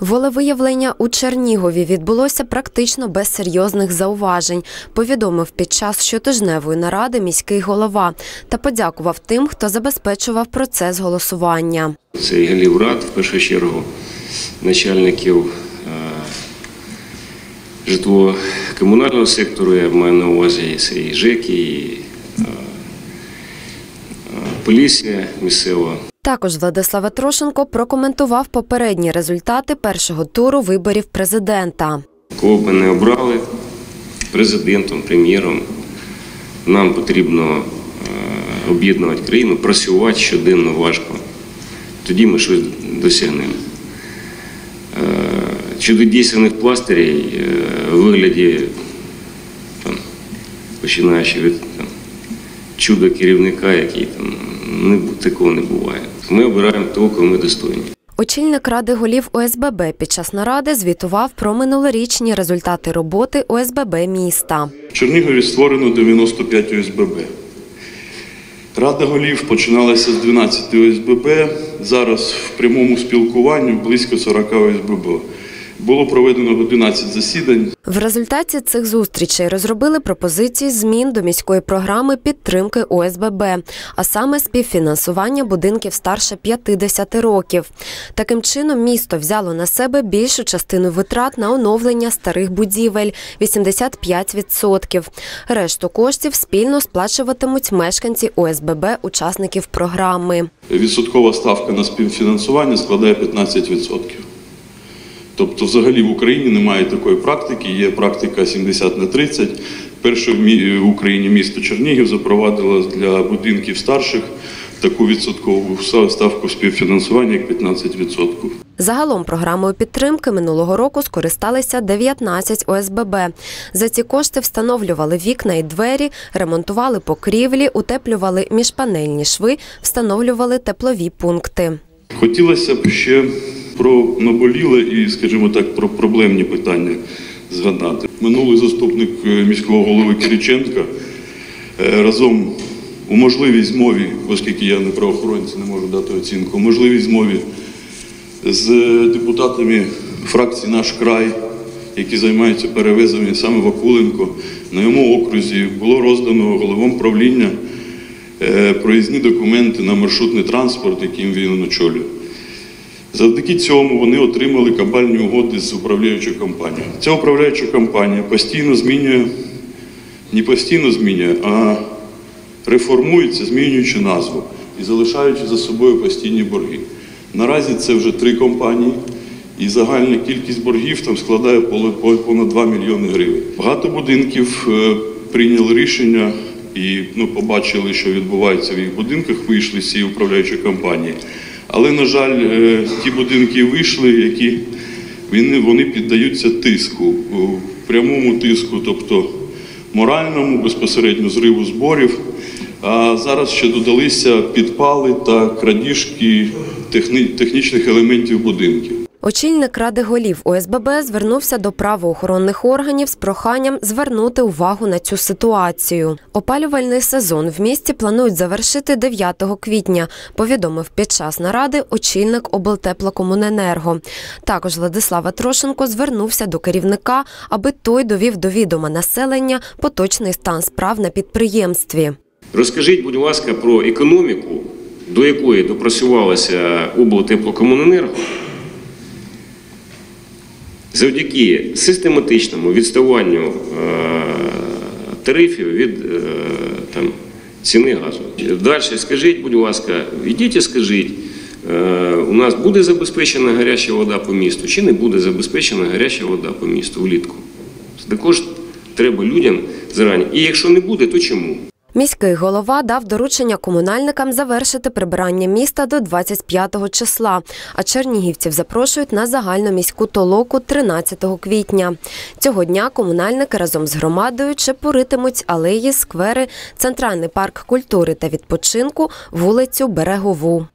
Волевиявлення у Чернігові відбулося практично без серйозних зауважень, повідомив під час щотижневої наради міський голова та подякував тим, хто забезпечував процес голосування. Це і рад, в першу чергу, начальників е, житлово-комунального сектору, я маю на увазі це і ЖЕКи, і е, е, поліція місцева. Також Владислав Трошенко прокоментував попередні результати першого туру виборів президента. Кого б не обрали президентом, прем'єром, нам потрібно е, об'єднувати країну, працювати щоденно важко. Тоді ми щось досягнемо. Е, Чудодійсних пластирів е, в вигляді, там, починаючи від там, чуда керівника, який там не, такого не буває. Ми обираємо того, кого ми достойні. Очільник ради голів ОСББ під час наради звітував про минулорічні результати роботи ОСББ міста. В Чернігові створено 95 ОСББ. Рада голів починалася з 12 ОСББ. Зараз в прямому спілкуванні близько 40 ОСББ. Було проведено 11 засідань. В результаті цих зустрічей розробили пропозиції змін до міської програми підтримки ОСББ, а саме співфінансування будинків старше 50 років. Таким чином, місто взяло на себе більшу частину витрат на оновлення старих будівель 85%. Решту коштів спільно сплачуватимуть мешканці ОСББ учасників програми. Відсоткова ставка на співфінансування складає 15%. Тобто, взагалі в Україні немає такої практики. Є практика 70 на 30. Перше в Україні місто Чернігів запровадило для будинків старших таку відсоткову ставку співфінансування, як 15%. Загалом програмою підтримки минулого року скористалися 19 ОСББ. За ці кошти встановлювали вікна і двері, ремонтували покрівлі, утеплювали міжпанельні шви, встановлювали теплові пункти. Хотілося б ще про наболіле і, скажімо так, про проблемні питання згадати. Минулий заступник е, міського голови Кириченка е, разом у можливій змові, оскільки я не правоохоронець, не можу дати оцінку, у можливій змові з депутатами фракції Наш край, які займаються перевезами саме в Акуленко, на йому окрузі було роздано головам правління е, проїзні документи на маршрутний транспорт, яким він очолює. Завдяки цьому вони отримали кабальні угоди з управляючою компанією. Ця управляюча компанія постійно змінює, не постійно змінює, а реформується, змінюючи назву і залишаючи за собою постійні борги. Наразі це вже три компанії, і загальна кількість боргів там складає понад 2 мільйони гривень. Багато будинків е, прийняли рішення і ну, побачили, що відбувається в їх будинках, вийшли з цієї управляючої компанії. Але, на жаль, е, ті будинки вийшли, які вони, піддаються тиску, у прямому тиску, тобто моральному, безпосередньо зриву зборів. А зараз ще додалися підпали та крадіжки техні- технічних елементів будинків. Очільник ради голів ОСББ звернувся до правоохоронних органів з проханням звернути увагу на цю ситуацію. Опалювальний сезон в місті планують завершити 9 квітня, повідомив під час наради очільник облтеплокомуненерго. Також Владислава Трошенко звернувся до керівника, аби той довів до відома населення поточний стан справ на підприємстві. Розкажіть, будь ласка, про економіку, до якої допрацювалася облтеплокомуненерго завдяки систематичному відставанню е, тарифів від е, там, ціни газу. Далі скажіть, будь ласка, йдіть і скажіть, е, у нас буде забезпечена гаряча вода по місту чи не буде забезпечена гаряча вода по місту влітку? Також треба людям зарані. І якщо не буде, то чому? Міський голова дав доручення комунальникам завершити прибирання міста до 25 числа, а чернігівців запрошують на загальноміську толоку 13 квітня. Цього дня комунальники разом з громадою чепуритимуть алеї, сквери, центральний парк культури та відпочинку, вулицю Берегову.